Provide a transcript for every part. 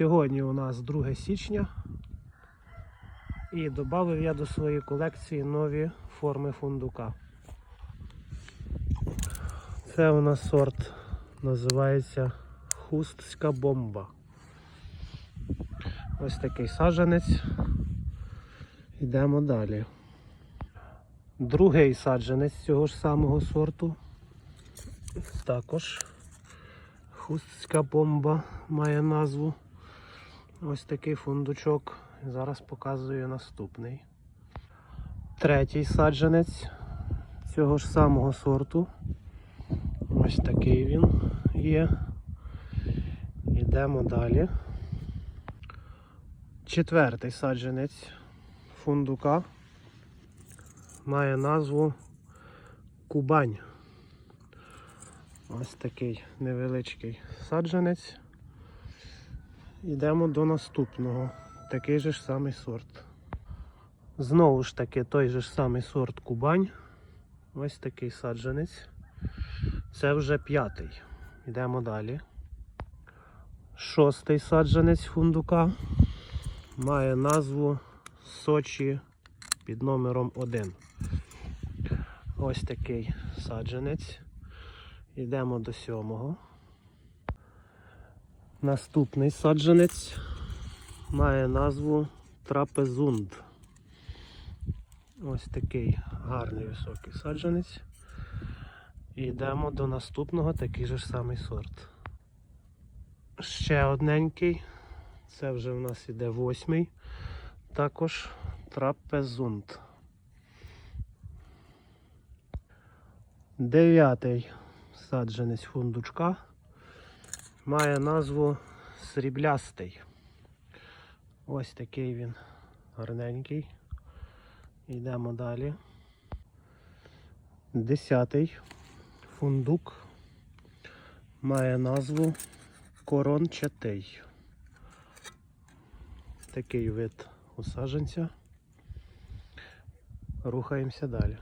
Сьогодні у нас 2 січня. І додав я до своєї колекції нові форми фундука. Це у нас сорт називається хустська бомба. Ось такий саджанець. Йдемо далі. Другий саджанець цього ж самого сорту. Також хустська бомба має назву. Ось такий фундучок. Зараз показую наступний. Третій саджанець цього ж самого сорту. Ось такий він є. Йдемо далі. Четвертий саджанець фундука має назву Кубань. Ось такий невеличкий саджанець. Йдемо до наступного. Такий же ж самий сорт. Знову ж таки той же ж самий сорт Кубань. Ось такий саджанець. Це вже п'ятий. Йдемо далі. Шостий саджанець фундука має назву Сочі під номером 1. Ось такий саджанець. Йдемо до сьомого. Наступний саджанець має назву Трапезунд. Ось такий гарний високий саджанець. Йдемо до наступного, такий же ж самий сорт. Ще одненький. Це вже в нас іде восьмий. Також трапезунд. Дев'ятий саджанець фундучка має назву сріблястий. Ось такий він гарненький. Йдемо далі. Десятий фундук має назву корончатий. Такий вид у саджанця. Рухаємося далі.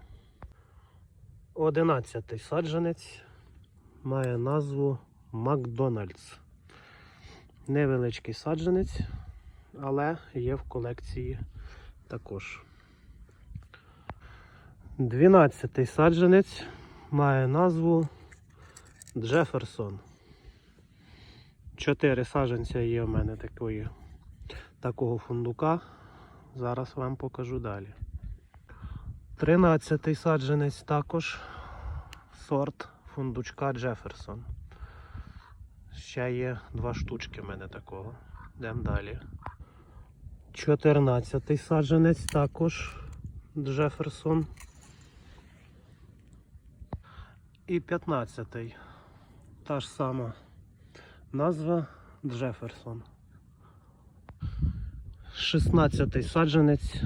Одинадцятий саджанець має назву Макдональдс. Невеличкий саджанець, але є в колекції також. Дванадцятий саджанець має назву Джеферсон. Чотири саджанця є в мене такої, такого фундука. Зараз вам покажу далі. Тринадцятий саджанець також сорт фундучка Джеферсон. Ще є два штучки в мене такого. Йдемо далі. 14-й саджанець також Джеферсон. І 15-й. та ж сама назва Джеферсон. 16-й саджанець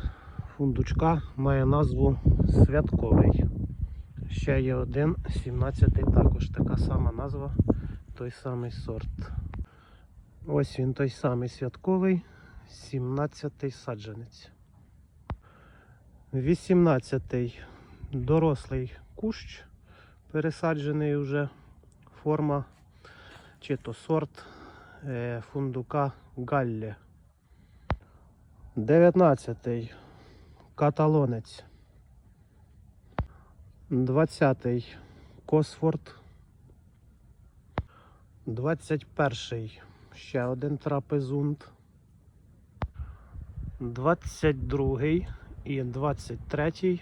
фундучка має назву Святковий. Ще є один, 17-й також така сама назва, той самий сорт. Ось він той самий святковий, 17-й саджанець. 18-й дорослий кущ, пересаджений вже форма чи то сорт е, фундука Галлі. 19 каталонець. 20-й Косфорд. 21-й ще один трапезунд. 22-й і 23-й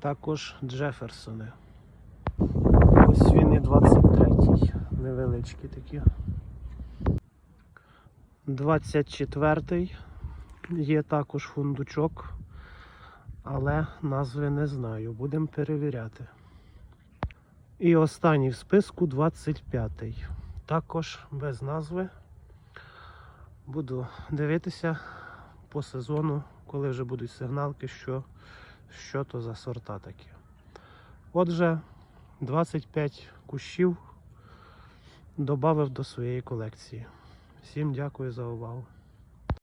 також Джеферсони. Ось він і 23-й. Невеличкі такі. 24-й є також фундучок але назви не знаю. Будемо перевіряти. І останній в списку 25-й. Також без назви. Буду дивитися по сезону, коли вже будуть сигналки, що, що то за сорта такі. Отже, 25 кущів додав до своєї колекції. Всім дякую за увагу.